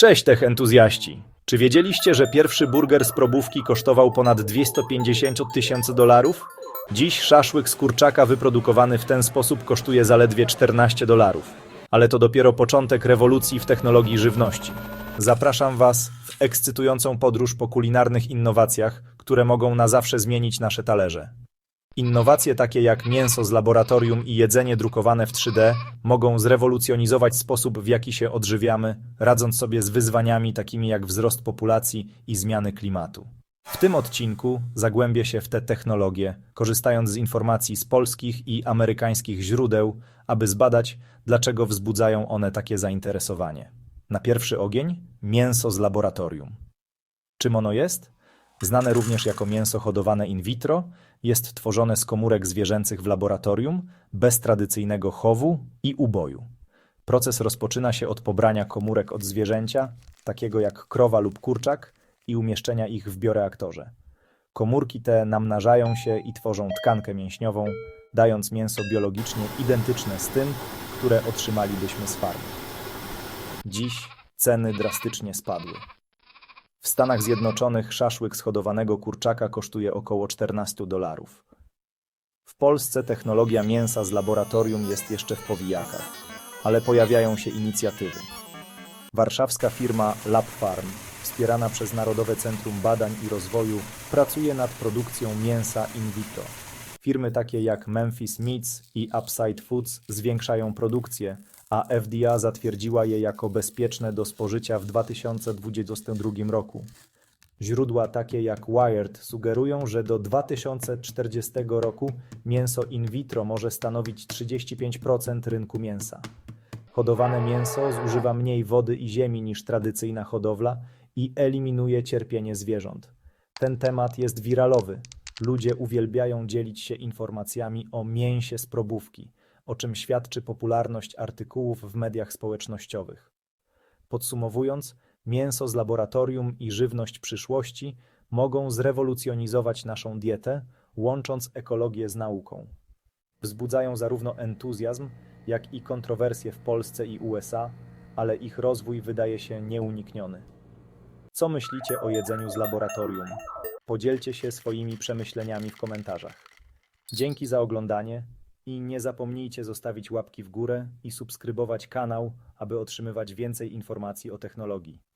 Cześć tech entuzjaści! Czy wiedzieliście, że pierwszy burger z probówki kosztował ponad 250 tysięcy dolarów? Dziś szaszłyk z kurczaka wyprodukowany w ten sposób kosztuje zaledwie 14 dolarów. Ale to dopiero początek rewolucji w technologii żywności. Zapraszam Was w ekscytującą podróż po kulinarnych innowacjach, które mogą na zawsze zmienić nasze talerze. Innowacje takie jak mięso z laboratorium i jedzenie drukowane w 3D mogą zrewolucjonizować sposób, w jaki się odżywiamy, radząc sobie z wyzwaniami takimi jak wzrost populacji i zmiany klimatu. W tym odcinku zagłębię się w te technologie, korzystając z informacji z polskich i amerykańskich źródeł, aby zbadać, dlaczego wzbudzają one takie zainteresowanie. Na pierwszy ogień mięso z laboratorium. Czym ono jest? Znane również jako mięso hodowane in vitro, jest tworzone z komórek zwierzęcych w laboratorium, bez tradycyjnego chowu i uboju. Proces rozpoczyna się od pobrania komórek od zwierzęcia, takiego jak krowa lub kurczak, i umieszczenia ich w bioreaktorze. Komórki te namnażają się i tworzą tkankę mięśniową, dając mięso biologicznie identyczne z tym, które otrzymalibyśmy z farmy. Dziś ceny drastycznie spadły. W Stanach Zjednoczonych szaszłyk z hodowanego kurczaka kosztuje około 14 dolarów. W Polsce technologia mięsa z laboratorium jest jeszcze w powijakach, ale pojawiają się inicjatywy. Warszawska firma Lab Farm, wspierana przez Narodowe Centrum Badań i Rozwoju, pracuje nad produkcją mięsa in vitro. Firmy takie jak Memphis Meats i Upside Foods zwiększają produkcję, a FDA zatwierdziła je jako bezpieczne do spożycia w 2022 roku. Źródła takie jak Wired sugerują, że do 2040 roku mięso in vitro może stanowić 35% rynku mięsa. Hodowane mięso zużywa mniej wody i ziemi niż tradycyjna hodowla i eliminuje cierpienie zwierząt. Ten temat jest wiralowy. Ludzie uwielbiają dzielić się informacjami o mięsie z probówki, o czym świadczy popularność artykułów w mediach społecznościowych. Podsumowując, mięso z laboratorium i żywność przyszłości mogą zrewolucjonizować naszą dietę, łącząc ekologię z nauką. Wzbudzają zarówno entuzjazm, jak i kontrowersje w Polsce i USA, ale ich rozwój wydaje się nieunikniony. Co myślicie o jedzeniu z laboratorium? Podzielcie się swoimi przemyśleniami w komentarzach. Dzięki za oglądanie i nie zapomnijcie zostawić łapki w górę i subskrybować kanał, aby otrzymywać więcej informacji o technologii.